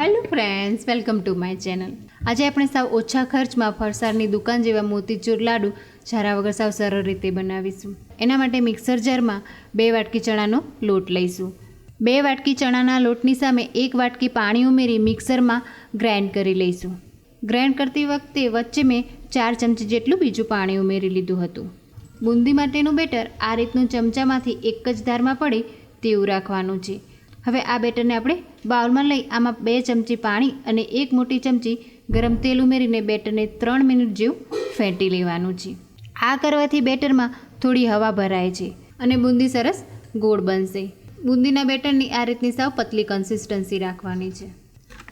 Hello friends welcome to my channel આજે આપણે સાવ ઓછા ખર્ચમાં ફરસાણની દુકાન જેવા મોતીચૂર લાડુ ઝારા વગર સાવ સરળ રીતે બનાવીશું. એના માટે મિક્સર જારમાં બે વાટકી ચણાનો લોટ લઈશું. બે વાટકી ચણાના લોટની સામે એક વાટકી પાણી ઉમેરી મિક્સરમાં ગ્રાઇન્ડ કરી લઈશું. ગ્રાઇન્ડ કરતી વખતે વચ્ચે મેં ચાર ચમચી જેટલું બીજું પાણી ઉમેરી લીધું હતું. બુંદી માટેનું બેટર આ રીતનું ચમચામાંથી એક જ ધારમાં પડે તેવું રાખવાનું છે. હવે આ બેટરને આપણે બાઉલમાં લઈ આમાં બે ચમચી પાણી અને એક મોટી ચમચી ગરમ તેલ ઉમેરીને બેટરને ત્રણ મિનિટ જેવું ફેંટી લેવાનું છે. આ કરવાથી બેટરમાં થોડી હવા ભરાય છે અને બુંદી સરસ ગોળ બનશે. બુંદીના બેટરની આ રીતની સાવ પતલી કન્સિસ્ટન્સી રાખવાની છે.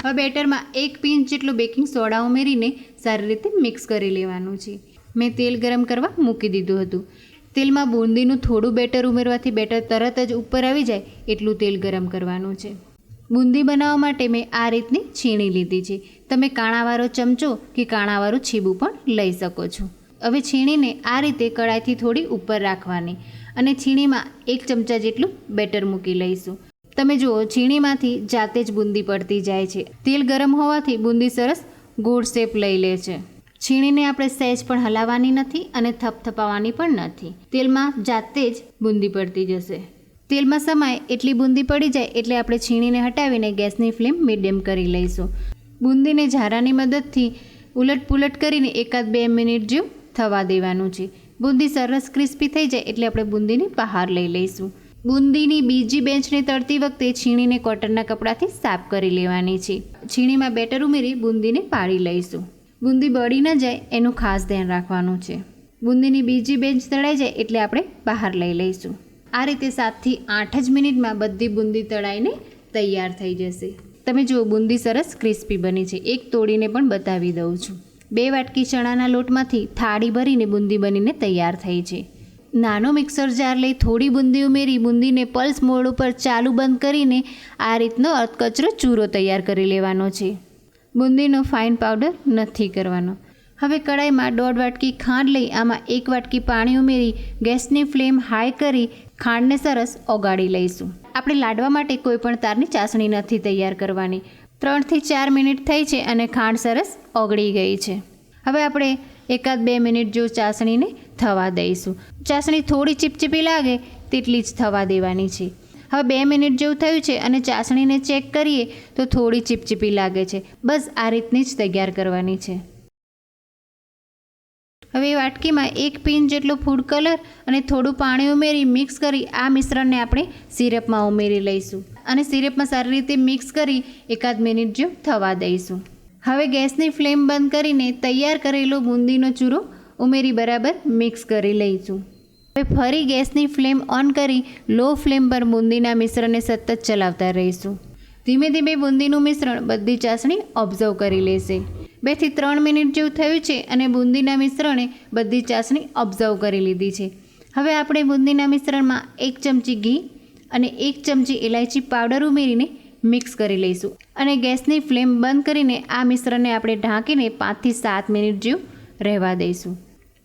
હવે બેટરમાં એક પિંચ જેટલું બેકિંગ સોડા ઉમેરીને સારી રીતે મિક્સ કરી લેવાનું છે. મેં તેલ ગરમ કરવા મૂકી દીધું હતું. તેલમાં બુંદીનું થોડું બેટર ઉમેરવાથી બેટર તરત જ ઉપર આવી જાય એટલું તેલ ગરમ કરવાનું છે. બુંદી બનાવવા માટે મેં આ રીતની છીણી લીધી છે. તમે કાણાવાળો ચમચો કે કાણાવાળું છીબું પણ લઈ શકો છો. હવે છીણીને આ રીતે કડાઈથી થોડી ઉપર રાખવાની અને છીણીમાં એક ચમચા જેટલું બેટર મૂકી લઈશું. તમે જુઓ, છીણીમાંથી જાતે જ બુંદી પડતી જાય છે. તેલ ગરમ હોવાથી બુંદી સરસ ગોળ શેપ લઈ લે છે. છીણીને આપણે સહેજ પણ હલાવવાની નથી અને થપથપાવવાની પણ નથી. તેલમાં જાતે જ બુંદી પડતી જશે. તેલમાં સમાય એટલી બુંદી પડી જાય એટલે આપણે છીણીને હટાવીને ગેસની ફ્લેમ મીડિયમ કરી લઈશું. બુંદીને ઝારાની મદદથી ઉલટ પુલટ કરીને એકાદ બે મિનિટ જેવું થવા દેવાનું છે. બુંદી સરસ ક્રિસ્પી થઈ જાય એટલે આપણે બુંદીને બહાર લઈ લઈશું. બુંદીની બીજી બેન્ચને તળતી વખતે છીણીને કોટનના કપડાથી સાફ કરી લેવાની છે. છીણીમાં બેટર ઉમેરી બુંદીને પાડી લઈશું. બુંદી બળી ન જાય, એનું ખાસ ધ્યાન રાખવાનું છે. બુંદીની બીજી બેન્ચ તળાઈ જાય એટલે આપણે બહાર લઈ લઈશું. આ રીતે સાતથી આઠ જ મિનિટમાં બધી બુંદી તળાઈને તૈયાર થઈ જશે. તમે જુઓ, બુંદી સરસ ક્રિસ્પી બની છે. એક તોડીને પણ બતાવી દઉં છું. બે વાટકી ચણાના લોટમાંથી થાળી ભરીને બુંદી બનીને તૈયાર થઈ છે. નાનો મિક્સર જાર લઈ થોડી બુંદી ઉમેરી, બુંદીને પલ્સ મોડ ઉપર ચાલુ બંધ કરીને આ રીતનો અધકચરો ચૂરો તૈયાર કરી લેવાનો છે. બુંદીનો ફાઇન પાવડર નથી કરવાનો. હવે કડાઈમાં દોઢ વાટકી ખાંડ લઈ આમાં એક વાટકી પાણી ઉમેરી ગેસની ફ્લેમ હાઈ કરી ખાંડને સરસ ઓગાળી લઈશું. આપણે લાડવા માટે કોઈ પણ તારની ચાસણી નથી તૈયાર કરવાની. ત્રણથી ચાર મિનિટ થઈ છે અને ખાંડ સરસ ઓગળી ગઈ છે. હવે આપણે એકાદ બે મિનિટ જો ચાસણીને થવા દઈશું. ચાસણી થોડી ચીપચીપી લાગે તેટલી જ થવા દેવાની છે. હવે બે મિનિટ જેવું થયું છે અને ચાસણીને ચેક કરીએ તો થોડી ચીપચીપી લાગે છે. બસ આ રીતની જ તૈયાર કરવાની છે. હવે વાટકીમાં એક પિન જેટલો ફૂડ કલર અને થોડું પાણી ઉમેરી મિક્સ કરી આ મિશ્રણને આપણે સિરપમાં ઉમેરી લઈશું અને સિરપમાં સારી રીતે મિક્સ કરી એકાદ મિનિટ જેવું થવા દઈશું. હવે ગેસની ફ્લેમ બંધ કરીને તૈયાર કરેલો બુંદીનો ચૂરો ઉમેરી બરાબર મિક્સ કરી લઈશું. હવે ફરી ગેસની ફ્લેમ ઓન કરી લો ફ્લેમ પર બુંદીના મિશ્રણને સતત ચલાવતા રહીશું. ધીમે ધીમે બુંદીનું મિશ્રણ બધી ચાસણી ઓબ્ઝર્વ કરી લેશે. બેથી ત્રણ મિનિટ જેવું થયું છે અને બુંદીના મિશ્રણે બધી ચાસણી ઓબ્ઝર્વ કરી લીધી છે. હવે આપણે બુંદીના મિશ્રણમાં એક ચમચી ઘી અને એક ચમચી ઇલાયચી પાવડર ઉમેરીને મિક્સ કરી લઈશું અને ગેસની ફ્લેમ બંધ કરીને આ મિશ્રણને આપણે ઢાંકીને પાંચથી સાત મિનિટ જેવું રહેવા દઈશું.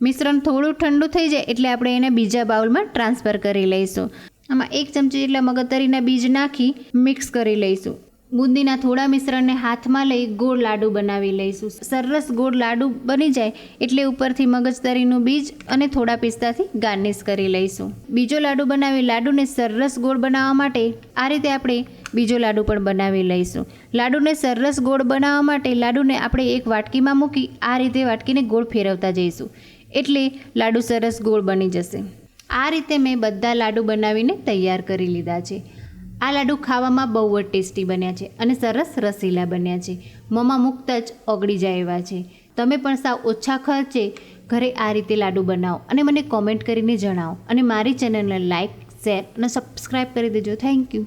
મિશ્રણ થોડું ઠંડુ થઈ જાય એટલે આપણે એને બીજા બાઉલમાં ટ્રાન્સફર કરી લઈશું. આમાં એક ચમચી જેટલા મગજતરીના બીજ નાખી મિક્સ કરી લઈશું. બુંદીના થોડા મિશ્રણને હાથમાં લઈ ગોળ લાડુ બનાવી લઈશું. સરસ ગોળ લાડુ બની જાય એટલે ઉપરથી મગજતરીનું બીજ અને થોડા પિસ્તાથી ગાર્નિશ કરી લઈશું. બીજો લાડુ બનાવી લાડુને સરસ ગોળ બનાવવા માટે આ રીતે આપણે બીજો લાડુ પણ બનાવી લઈશું. લાડુને સરસ ગોળ બનાવવા માટે લાડુને આપણે એક વાટકીમાં મૂકી આ રીતે વાટકીને ગોળ ફેરવતા જઈશું. એટલે લાડુ સરસ ગોળ બની જશે. આ રીતે મેં બધા લાડુ બનાવીને તૈયાર કરી લીધા છે. આ લાડુ ખાવામાં બહુ જ ટેસ્ટી બન્યા છે અને સરસ રસીલા બન્યા છે. મોંમાં મુક્ત જ ઓગળી જાય એવા છે. તમે પણ સાવ ઓછા ખર્ચે ઘરે આ રીતે લાડુ બનાવો અને મને કોમેન્ટ કરીને જણાવો. અને મારી ચેનલને લાઇક શેર અને સબસ્ક્રાઈબ કરી દેજો. Thank you